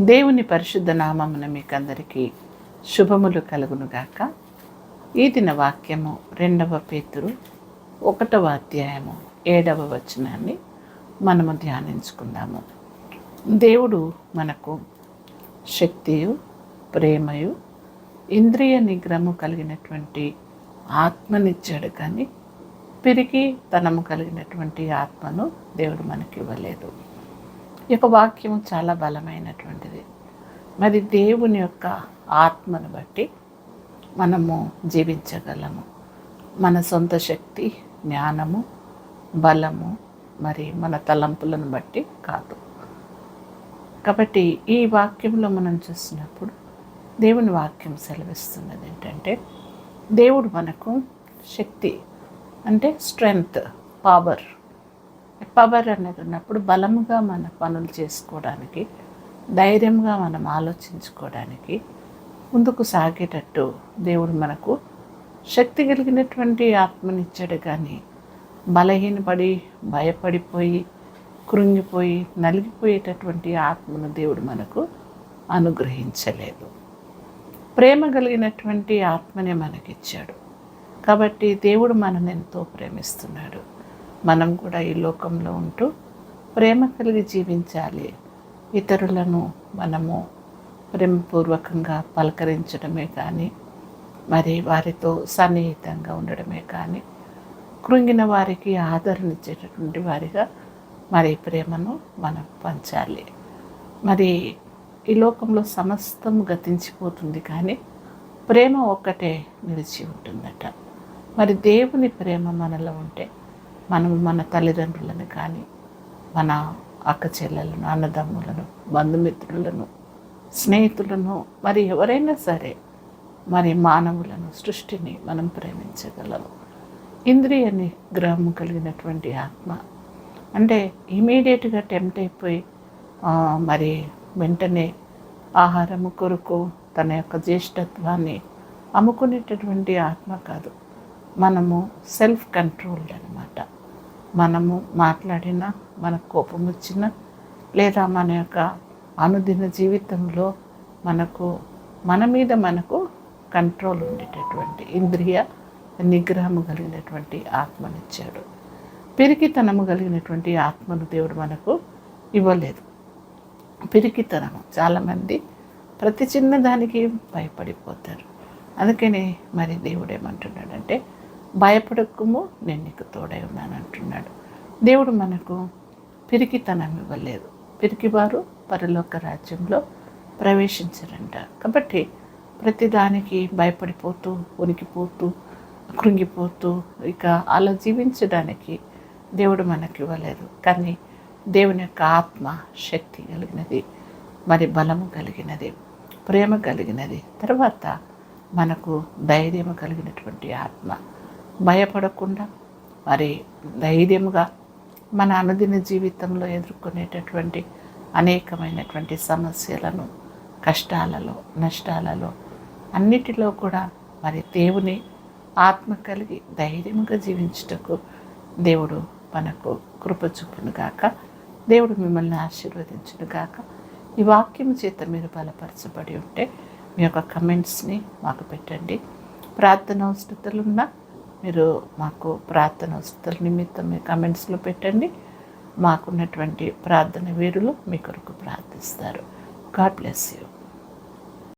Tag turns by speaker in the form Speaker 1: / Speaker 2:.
Speaker 1: దేవుని పరిశుద్ధ నామమున మీకు అందరికీ శుభములు కలుగునుగాక. ఈ దిన వాక్యము రెండవ పేతురు ఒకటవ అధ్యాయము ఏడవ వచనాన్ని మనము ధ్యానించుకుందాము. దేవుడు మనకు శక్తియు ప్రేమయు ఇంద్రియ నిగ్రహము కలిగినటువంటి ఆత్మనిచ్చాడు కానీ పిరికి తనము కలిగినటువంటి ఆత్మను దేవుడు మనకి ఇవ్వలేదు యొక్క వాక్యం చాలా బలమైనటువంటిది. మరి దేవుని యొక్క ఆత్మను బట్టి మనము జీవించగలము. మన సొంత శక్తి జ్ఞానము బలము మరి మన తలంపులను బట్టి కాదు. కాబట్టి ఈ వాక్యంలో మనం చూసినప్పుడు దేవుని వాక్యం సెలవిస్తున్నది ఏంటంటే దేవుడు మనకు శక్తి అంటే స్ట్రెంగ్త్ పవర్ పవర్ అనేది ఉన్నప్పుడు బలముగా మన పనులు చేసుకోవడానికి ధైర్యంగా మనం ఆలోచించుకోవడానికి ముందుకు సాగేటట్టు దేవుడు మనకు శక్తి కలిగినటువంటి ఆత్మనిచ్చాడు కానీ బలహీనపడి భయపడిపోయి కృంగిపోయి నలిగిపోయేటటువంటి ఆత్మను దేవుడు మనకు అనుగ్రహించలేదు. ప్రేమ కలిగినటువంటి ఆత్మనే మనకిచ్చాడు. కాబట్టి దేవుడు మనని ఎంతో ప్రేమిస్తున్నాడు. మనం కూడా ఈ లోకంలో ఉంటూ ప్రేమ కలిగి జీవించాలి. ఇతరులను మనము ప్రేమపూర్వకంగా పలకరించడమే కానీ మరి వారితో సన్నిహితంగా ఉండడమే కానీ కృంగిన వారికి ఆదరణ ఇచ్చేటటువంటి వారిగా మరి ప్రేమను మనం పంచాలి. మరి ఈ లోకంలో సమస్తం గతించిపోతుంది కానీ ప్రేమ ఒక్కటే నిలిచి ఉంటుందట. మరి దేవుని ప్రేమ మనలో ఉంటే మనం మన తల్లిదండ్రులను కానీ మన అక్క చెల్లెలను అన్నదమ్ములను బంధుమిత్రులను స్నేహితులను మరి ఎవరైనా సరే మరి మానవులను సృష్టిని మనం ప్రేమించగలము. ఇంద్రియ నిగ్రహము కలిగినటువంటి ఆత్మ. అంటే ఇమీడియట్గా టెంప్ట్ అయిపోయి మరి వెంటనే ఆహారము కొరకు తన యొక్క జ్యేష్ఠత్వాన్ని అమ్ముకునేటటువంటి ఆత్మ కాదు. మనము సెల్ఫ్ కంట్రోల్డ్ అని మనము మాట్లాడిన మన కోపం వచ్చిన లేదా మన యొక్క అనుదిన జీవితంలో మనకు మన మీద మనకు కంట్రోల్ ఉండేటటువంటి ఇంద్రియ నిగ్రహము కలిగినటువంటి ఆత్మనిచ్చాడు పిరికితనము కలిగినటువంటి ఆత్మను దేవుడు మనకు ఇవ్వలేదు. పిరికితనము. చాలామంది ప్రతి చిన్న దానికి భయపడిపోతారు. అందుకనే మరి దేవుడు ఏమంటున్నాడంటే భయపడకము నేను నీకు తోడై ఉన్నాను అంటున్నాడు. దేవుడు మనకు పిరికితనం ఇవ్వలేదు. పిరికివారు పరలోక రాజ్యంలో ప్రవేశించరంట. కాబట్టి ప్రతిదానికి భయపడిపోతూ ఉనికిపోతూ కృంగిపోతూ ఇక అలా జీవించడానికి దేవుడు మనకి ఇవ్వలేదు. కానీ దేవుని యొక్క ఆత్మ శక్తి కలిగినది మరి బలము కలిగినది ప్రేమ కలిగినది తర్వాత మనకు ధైర్యం కలిగినటువంటి ఆత్మ భయపడకుండా మరి ధైర్యంగా మన అనుదిన జీవితంలో ఎదుర్కొనేటటువంటి అనేకమైనటువంటి సమస్యలను కష్టాలలో నష్టాలలో అన్నిటిలో కూడా మరి దేవుని ఆత్మ కలిగి ధైర్యంగా జీవించుటకు దేవుడు మనకు కృప చూపును గాక. దేవుడు మిమ్మల్ని ఆశీర్వదించును గాక. ఈ వాక్యం చేత మీరు బలపరచబడి ఉంటే మీ యొక్క కమెంట్స్ని మాకు పెట్టండి. ప్రార్థన అవసరతలున్నా మీరు మాకు ప్రార్థన వస్తుల నిమిత్తం మీ కమెంట్స్లో పెట్టండి. మాకున్నటువంటి ప్రార్థన వీరులు మీ కొరకు ప్రార్థిస్తారు. God bless you